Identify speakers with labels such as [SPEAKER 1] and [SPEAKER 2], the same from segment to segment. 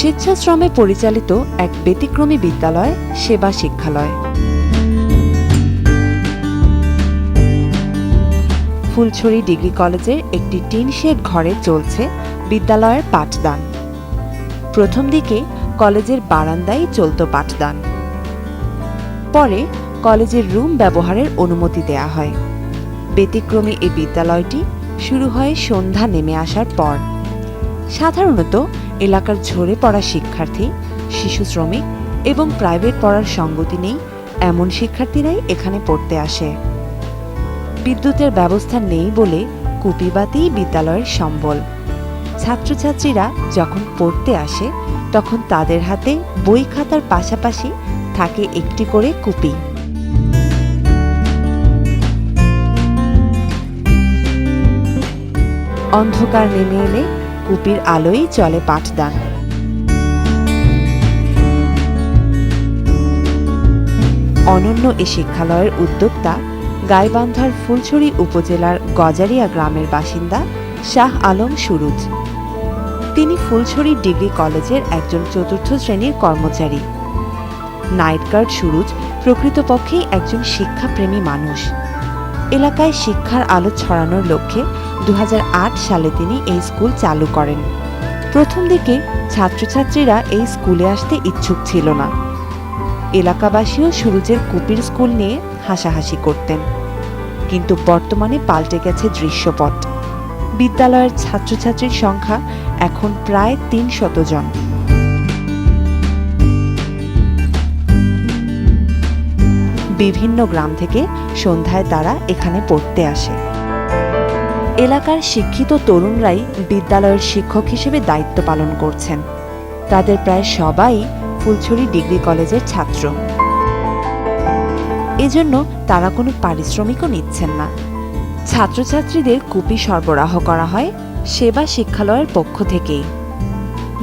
[SPEAKER 1] স্বেচ্ছাশ্রমে পরিচালিত এক ব্যতিক্রমী বিদ্যালয়, সেবা শিক্ষালয়। ফুলছড়ি ডিগ্রি কলেজের একটি টিন শেড ঘরে চলছে বিদ্যালয়ের পাঠদান। প্রথম দিকে কলেজের বারান্দায় চলত পাঠদান। পরে কলেজের রুম ব্যবহারের অনুমতি দেয়া হয়। ব্যতিক্রমী এই বিদ্যালয়টি শুরু হয় সন্ধ্যা নেমে আসার পর। সাধারণত এলাকার ঝরে পড়া শিক্ষার্থী, শিশু শ্রমিক এবং প্রাইভেট পড়ার সঙ্গতি নেই, এমন শিক্ষার্থীরাই এখানে পড়তে আসে। বিদ্যুতের ব্যবস্থা নেই বলে কুপিবাতি বিদ্যালয়ের সম্বল। ছাত্রছাত্রীরা যখন পড়তে আসে, তখন তাদের হাতে বই খাতার পাশাপাশি থাকে একটি করে কুপি। অন্ধকার নেমে এলে কুপির আলোই চলে পাঠদান। অনন্য এ শিক্ষালয়ের উদ্যোক্তা গাইবান্ধার ফুলছড়ি উপজেলার গজারিয়া গ্রামের বাসিন্দা শাহ আলম সুরুজ। তিনি ফুলছড়ি ডিগ্রি কলেজের একজন চতুর্থ শ্রেণির কর্মচারী। নাইট গার্ড সুরুজ প্রকৃতপক্ষেই একজন শিক্ষাপ্রেমী মানুষ। এলাকায় শিক্ষার আলো ছড়ানোর লক্ষ্যে দু হাজার আট সালে তিনি এই স্কুল চালু করেন। প্রথম দিকে ছাত্রছাত্রীরা এই স্কুলে আসতে ইচ্ছুক ছিল না। এলাকাবাসীও সুরুজের কুপির স্কুল নিয়ে হাসাহাসি করতেন। কিন্তু বর্তমানে পাল্টে গেছে দৃশ্যপট। বিদ্যালয়ের ছাত্রছাত্রীর সংখ্যা এখন প্রায় তিন শত জন। বিভিন্ন গ্রাম থেকে সন্ধ্যায় তারা এখানে পড়তে আসে। এলাকার শিক্ষিত তরুণরাই বিদ্যালয়ের শিক্ষক হিসেবে দায়িত্ব পালন করছেন। তাদের প্রায় সবাই ফুলছড়ি ডিগ্রি কলেজের ছাত্র। এজন্য তারা কোনো পারিশ্রমিকও নিচ্ছেন না। ছাত্রছাত্রীদের কুপি সরবরাহ করা হয় সেবা শিক্ষালয়ের পক্ষ থেকেই।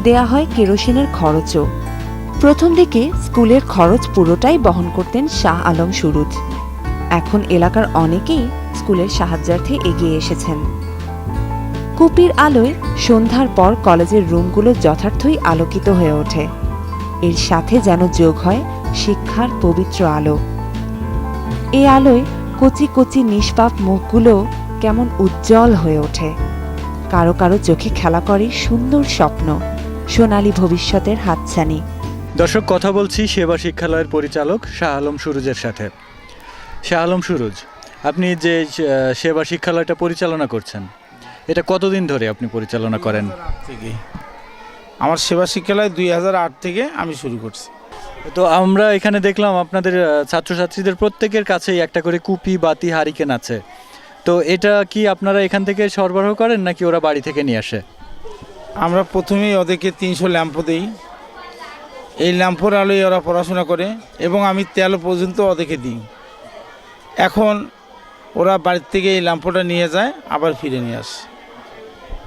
[SPEAKER 1] দেয়া হয় কেরোসিনের খরচও। প্রথম দিকে স্কুলের খরচ পুরোটাই বহন করতেন শাহ আলম সুরুজ। এখন এলাকার অনেকেই স্কুলের সাহায্যার্থে এগিয়ে এসেছেন। কুপির আলোয় সন্ধ্যার পর কলেজের রুমগুলো যথার্থই আলোকিত হয়ে ওঠে। এর সাথে যেন যোগ হয় শিক্ষার পবিত্র আলো। এই আলোয় কচি কচি নিষ্পাপ মুখগুলো কেমন উজ্জ্বল হয়ে ওঠে। কারও কারও চোখে খেলা করে সুন্দর স্বপ্ন, সোনালী ভবিষ্যতের হাতছানি।
[SPEAKER 2] দর্শক কথা বলছি সেবা শিক্ষালয়ের পরিচালক শাহ আলম সুরুজের সাথে। শাহ আলম সুরুজ আপনি যে সেবা শিক্ষালয়টা পরিচালনা করছেন এটা কতদিন ধরে আপনি পরিচালনা করেন?
[SPEAKER 3] 2008 থেকে আমার সেবা শিক্ষালয় দুই হাজার আট থেকে আমি শুরু করছি।
[SPEAKER 2] তো আমরা এখানে দেখলাম আপনাদের ছাত্রছাত্রীদের প্রত্যেকের কাছেই একটা করে কুপি বাতি হারিকেন আছে। তো এটা কি আপনারা এখান থেকে সরবরাহ করেন নাকি ওরা বাড়ি থেকে নিয়ে আসে?
[SPEAKER 3] আমরা প্রথমেই ওদেরকে তিনশো ল্যাম্পো দিই। এই ল্যাম্পোর আলোয় ওরা পড়াশোনা করে এবং আমি তেল পর্যন্ত ওদেরকে দিই। এখন ওরা বাড়ির থেকে এই ল্যাম্পোটা নিয়ে যায় আবার ফিরে নিয়ে আসে।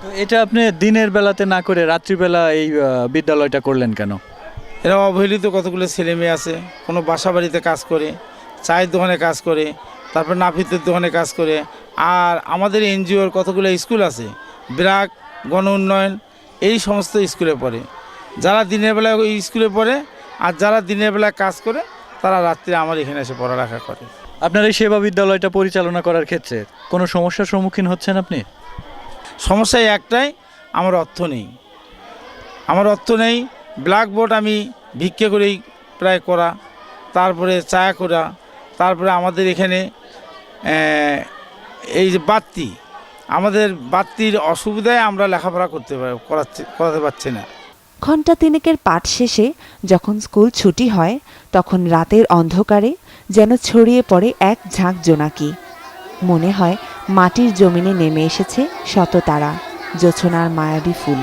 [SPEAKER 2] তো এটা আপনি দিনের বেলাতে না করে রাত্রিবেলা এই বিদ্যালয়টা করলেন কেন?
[SPEAKER 3] এরা অবহেলিত কতগুলো ছেলে মেয়ে আছে কোনো বাসা বাড়িতে কাজ করে চায়ের দোকানে কাজ করে তারপর নাপিতের দোকানে কাজ করে আর আমাদের এনজিওর কতগুলো স্কুল আছে ব্রাক গণ উন্নয়ন এই সমস্ত স্কুলে পড়ে। যারা দিনের বেলায় ওই স্কুলে পড়ে আর যারা দিনের বেলায় কাজ করে তারা রাত্রে আমার এখানে এসে পড়ালেখা করে।
[SPEAKER 2] আপনার এই সেবা বিদ্যালয়টা পরিচালনা করার ক্ষেত্রে কোনো সমস্যার সম্মুখীন হচ্ছেন আপনি?
[SPEAKER 3] সমস্যা একটাই আমার অর্থ নেই। আমার অর্থ নেই ব্ল্যাকবোর্ড আমি ভিক্ষে করেই প্রায় করা তারপরে চা করা তারপরে আমাদের এখানে এই যে বাত্তি আমাদের বাত্তির অসুবিধায় আমরা লেখাপড়া করতে করাতে পারছি না।
[SPEAKER 1] ঘণ্টা তিনেকের পাঠ শেষে যখন স্কুল ছুটি হয়, তখন রাতের অন্ধকারে যেন ছড়িয়ে পড়ে এক ঝাঁক জোনাকি। মনে হয় মাটির জমিনে নেমে এসেছে শত তারা জোছনার মায়াবী ফুল।